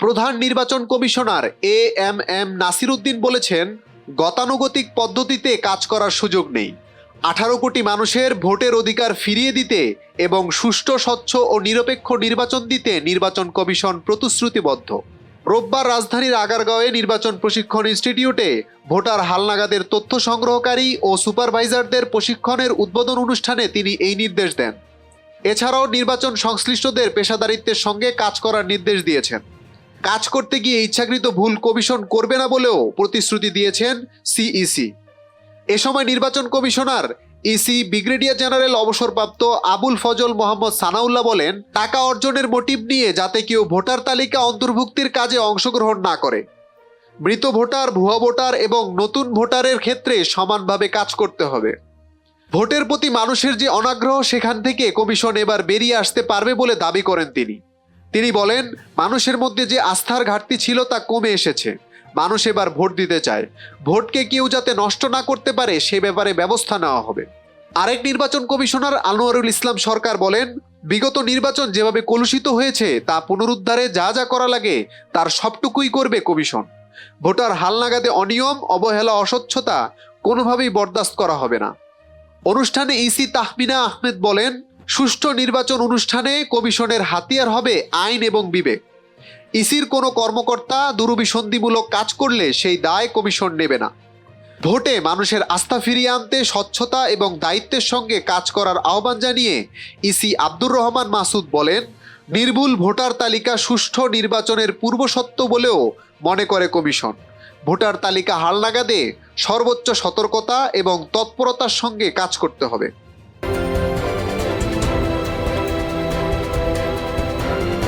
প্রধান নির্বাচন commissioner A M M Nasiruddin বলেছেন, গতানুগতিক পদ্ধতিতে কাজ করার সুযোগ নেই। আঠারো কোটি মানুষের ভোটের অধিকার ফিরিয়ে দিতে এবং সুষ্ঠু, স্বচ্ছ ও নিরপেক্ষ নির্বাচন দিতে নির্বাচন কমিশন প্রতিশ্রুতিবদ্ধ। রোববার রাজধানীর আগারগাঁওয়ে নির্বাচন প্রশিক্ষণ ইনস্টিটিউটে ভোটার হালনাগাদের তথ্য সংগ্রহকারী ও সুপারভাইজারদের প্রশিক্ষণের উদ্বোধন অনুষ্ঠানে তিনি এই নির্দেশ দেন। এছাড়াও নির্বাচন সংশ্লিষ্টদের পেশাদারিত্বের সঙ্গে কাজ করার নির্দেশ দিয়েছেন। কাজ করতে গিয়ে ইচ্ছাকৃত ভুল কমিশন করবে না বলেও প্রতিশ্রুতি দিয়েছেন সিইসি। এ সময় নির্বাচন কমিশনার ইসি ব্রিগেডিয়ার জেনারেল অবসরপ্রাপ্ত আবুল ফজল মোহাম্মদ সানাউল্লাহ বলেন, টাকা অর্জনের মোটিভ নিয়ে যাতে কেউ ভোটার তালিকা অন্তর্ভুক্তির কাজে অংশগ্রহণ না করে। মৃত ভোটার, ভুয়া ভোটার এবং নতুন ভোটারের ক্ষেত্রে সমানভাবে কাজ করতে হবে। ভোটের প্রতি মানুষের যে অনাগ্রহ সেখান থেকে কমিশন এবার বেরিয়ে আসতে পারবে বলে দাবি করেন তিনি। তিনি বলেন, মানুষের মধ্যে যে আস্থার ঘাটতি ছিল তা কমে এসেছে। মানুষ এবার ভোট দিতে চায়। ভোটকে কেউ যাতে নষ্ট না করতে পারে, সে ব্যাপারে ব্যবস্থা নেওয়া হবে। আরেক নির্বাচন কমিশনার আনোয়ারুল ইসলাম সরকার বলেন, বিগত নির্বাচন যেভাবে কলুষিত হয়েছে, তা পুনরুদ্ধারে যা যা করা লাগে, তার সবটুকুই করবে কমিশন। ভোটার হালনাগাদে অনিয়ম, অবহেলা, অস্বচ্ছতা কোনোভাবেই বরদাস্ত করা হবে না। অনুষ্ঠানে ইসি তাহমিনা আহমেদ বলেন সুষ্ঠু নির্বাচন অনুষ্ঠানে কমিশনের হাতিয়ার হবে আইন এবং বিবেক। ইসির কোনো কর্মকর্তা দুরভিসন্ধিমূলক কাজ করলে সেই দায় কমিশন নেবে না। ভোটে মানুষের আস্থা ফিরিয়ে আনতে স্বচ্ছতা এবং দায়িত্বের সঙ্গে কাজ করার আহ্বান জানিয়ে ইসি আব্দুর রহমান মাসুদ বলেন, নির্ভুল ভোটার তালিকা সুষ্ঠু নির্বাচনের পূর্বসত্ত্ব বলেও মনে করে কমিশন। ভোটার তালিকা হালনাগাদে সর্বোচ্চ সতর্কতা এবং তৎপরতার সঙ্গে কাজ করতে হবে।